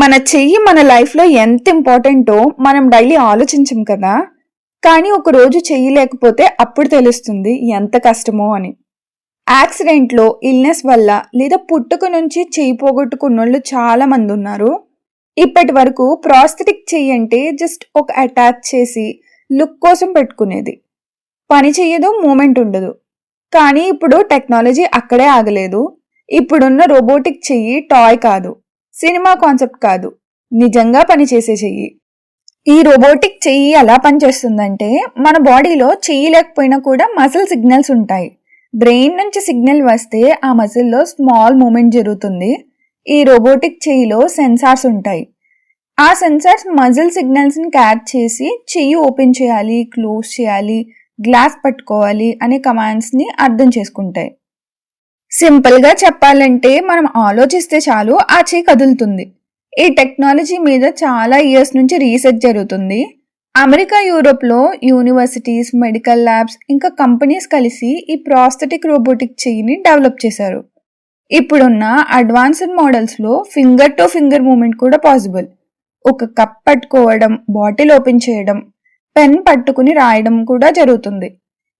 మన చెయ్యి మన లైఫ్లో ఎంత ఇంపార్టెంటో మనం డైలీ ఆలోచించం కదా. కానీ ఒకరోజు చెయ్యి లేకపోతే అప్పుడు తెలుస్తుంది ఎంత కష్టమో అని. యాక్సిడెంట్లో ఇల్నెస్ వల్ల లేదా పుట్టుక నుంచి చెయ్యి పోగొట్టుకున్నోళ్ళు చాలా మంది ఉన్నారు. ఇప్పటి వరకు ప్రాస్థెటిక్ చెయ్యి అంటే జస్ట్ ఒక అటాచ్ చేసి లుక్ కోసం పెట్టుకునేది. పని చెయ్యదు మూమెంట్ ఉండదు. కానీ ఇప్పుడు టెక్నాలజీ అక్కడే ఆగలేదు. ఇప్పుడున్న రోబోటిక్ చెయ్యి టాయ్ కాదు. సినిమా కాన్సెప్ట్ కాదు. నిజంగా పనిచేసే చెయ్యి. ఈ రోబోటిక్ చెయ్యి ఎలా పనిచేస్తుందంటే మన బాడీలో చెయ్యి లేకపోయినా కూడా మసిల్ సిగ్నల్స్ ఉంటాయి. బ్రెయిన్ నుంచి సిగ్నల్ వస్తే ఆ మసిల్లో స్మాల్ మూమెంట్ జరుగుతుంది. ఈ రోబోటిక్ చెయ్యిలో సెన్సార్స్ ఉంటాయి. ఆ సెన్సార్స్ మజిల్ సిగ్నల్స్ని క్యాచ్ చేసి చెయ్యి ఓపెన్ చేయాలి క్లోజ్ చేయాలి గ్లాస్ పట్టుకోవాలి అనే కమాండ్స్ని అర్థం చేసుకుంటాయి. సింపుల్గా చెప్పాలంటే మనం ఆలోచిస్తే చాలు ఆ చేయి కదులుతుంది. ఈ టెక్నాలజీ మీద చాలా ఇయర్స్ నుంచి రీసెర్చ్ జరుగుతుంది. అమెరికా యూరోప్లో యూనివర్సిటీస్ మెడికల్ ల్యాబ్స్ ఇంకా కంపెనీస్ కలిసి ఈ ప్రాస్థెటిక్ రోబోటిక్ చెయ్యిని డెవలప్ చేశారు. ఇప్పుడున్న అడ్వాన్స్డ్ మోడల్స్లో ఫింగర్ టు ఫింగర్ మూమెంట్ కూడా పాసిబుల్ ఒక కప్ పట్టుకోవడం బాటిల్ ఓపెన్ చేయడం పెన్ పట్టుకుని రాయడం కూడా జరుగుతుంది.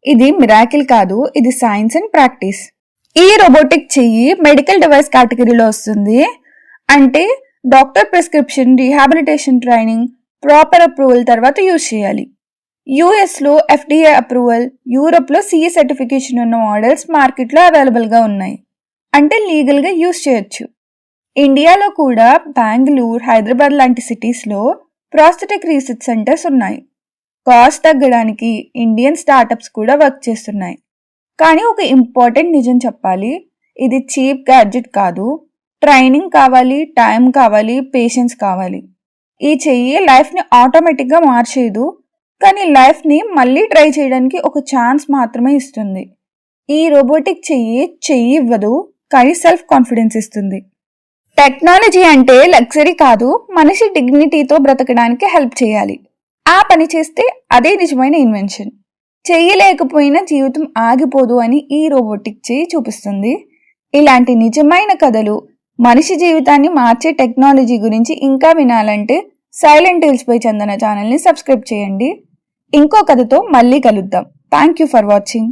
ఇది మిరాకిల్ కాదు ఇది సైన్స్ అండ్ ప్రాక్టీస్ ఈ రోబోటిక్ చెయ్యి మెడికల్ డివైస్ కేటగిరీలో వస్తుంది. అంటే doctor prescription rehabilitation training proper approval తర్వాత యూజ్ చేయాలి. యూఎస్లో ఎఫ్డిఏ అప్రూవల్ యూరోప్లో సిఈ సర్టిఫికేషన్ ఉన్న మోడల్స్ మార్కెట్లో అవైలబుల్గా ఉన్నాయి. అంటే లీగల్గా యూజ్ చేయొచ్చు. ఇండియాలో కూడా బెంగళూరు హైదరాబాద్ లాంటి సిటీస్లో ప్రాస్థెటిక్ రీసెర్చ్ సెంటర్స్ ఉన్నాయి. కాస్ట్ తగ్గడానికి ఇండియన్ స్టార్టప్స్ కూడా వర్క్ చేస్తున్నాయి. కానీ ఒక ఇంపార్టెంట్ నిజం చెప్పాలి. ఇది చీప్ గ్యాడ్జెట్ కాదు. ట్రైనింగ్ కావాలి టైం కావాలి పేషెన్స్ కావాలి. ఈ చెయ్యి లైఫ్ని ఆటోమేటిక్గా మార్చేయదు కానీ లైఫ్ని మళ్ళీ ట్రై చేయడానికి ఒక ఛాన్స్ మాత్రమే ఇస్తుంది. ఈ రోబోటిక్ చెయ్యి చెయ్యి ఇవ్వదు కానీ సెల్ఫ్ కాన్ఫిడెన్స్ ఇస్తుంది. టెక్నాలజీ అంటే లగ్జరీ కాదు. మనిషి డిగ్నిటీతో బ్రతకడానికి హెల్ప్ చేయాలి. ఆ పని చేస్తే అదే నిజమైన ఇన్వెన్షన్. చేయలేకపోయినా జీవితం ఆగిపోదు అని ఈ రోబోటిక్ చేయి చూపిస్తుంది. ఇలాంటి నిజమైన కథలు మనిషి జీవితాన్ని మార్చే టెక్నాలజీ గురించి ఇంకా వినాలంటే సైలెంట్ హిల్స్ పై చందన ఛానల్ని సబ్స్క్రైబ్ చేయండి. ఇంకో కథతో మళ్ళీ కలుద్దాం. Thank you for watching.